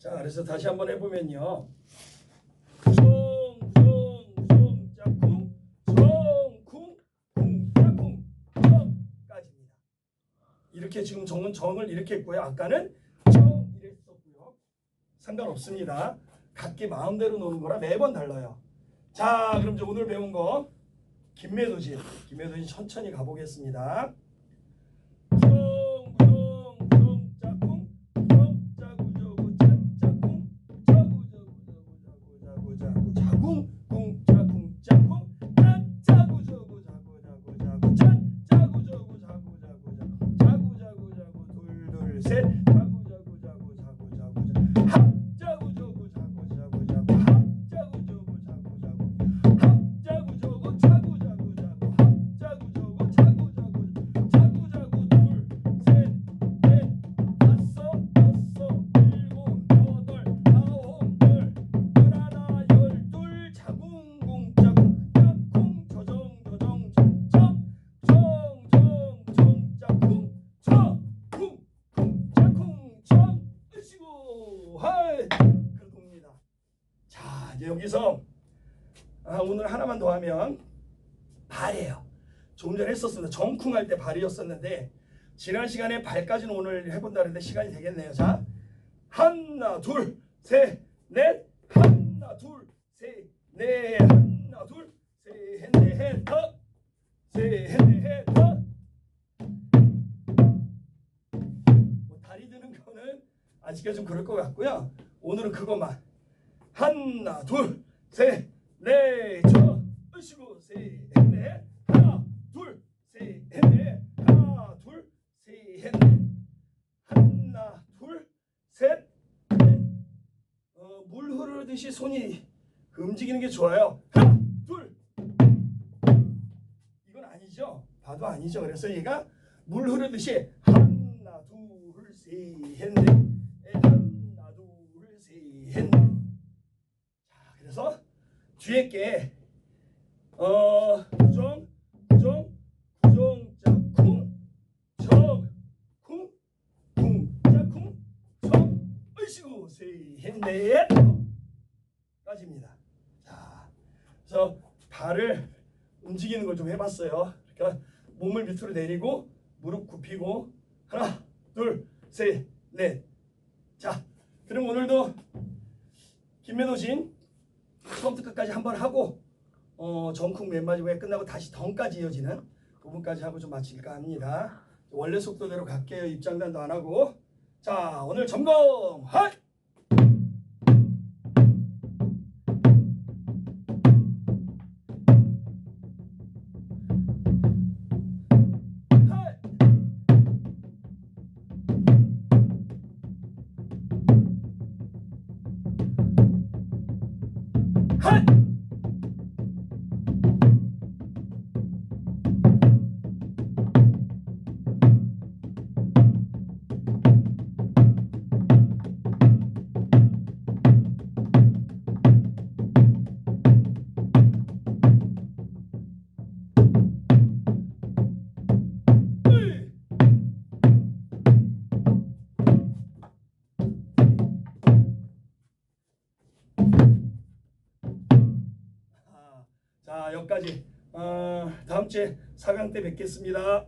자, 그래서 다시 한번 해보면요. 송, 송, 송, 짝쿵, 송, 쿵, 쿵, 짝쿵, 정까지입니다. 이렇게 지금 정은 정을 이렇게 했고요. 아까는 정 이랬었고요. 상관없습니다. 각기 마음대로 노는 거라 매번 달라요. 자, 그럼 이제 오늘 배운 거 김매도진, 김매도진 천천히 가보겠습니다. 이제 여기서 아, 오늘 하나만 더 하면 발이에요. 조금 전에 했었습니다. 정쿵 할 때 발이었었는데 지난 시간에 발까지는 오늘 해본다 는데 시간이 되겠네요. 자 하나 둘 셋 넷 하나 둘 셋 넷 하나 둘 셋넷 더 셋넷 더뭐 다리 드는 거는 아직까지 좀 그럴 것 같고요. 오늘은 그것만 하나 둘셋 네, 저, 으시고, 세, 네, 하나, 둘, 세, 네, 하나, 둘, 세, 네, 하나, 둘, 셋, 넷. 어, 물 흐르듯이 손이 움직이는 게 좋아요. 하나, 둘. 이건 아니죠. 봐도 아니죠. 그래서 얘가 물 흐르듯이 하나, 둘, 셋, 넷, 뒤에 게 어, 구정, 구정, 구정, 짝쿵, 정, 쿵, 쿵, 짝쿵, 정, 으시고, 셋, 넷, 까지입니다. 자, 그래서 발을 움직이는 걸 좀 해봤어요. 그러니까 몸을 밑으로 내리고 무릎 굽히고 하나, 둘, 셋, 넷. 자, 그럼 오늘도 김매도진 처음부터 끝까지 한 번 하고 어, 정쿵 맨 마지막에 끝나고 다시 덩까지 이어지는 부분까지 하고 좀 마칠까 합니다. 원래 속도대로 갈게요. 입장단도 안 하고 자 오늘 점검 하 하 여기까지 어, 다음 주에 4강 때 뵙겠습니다.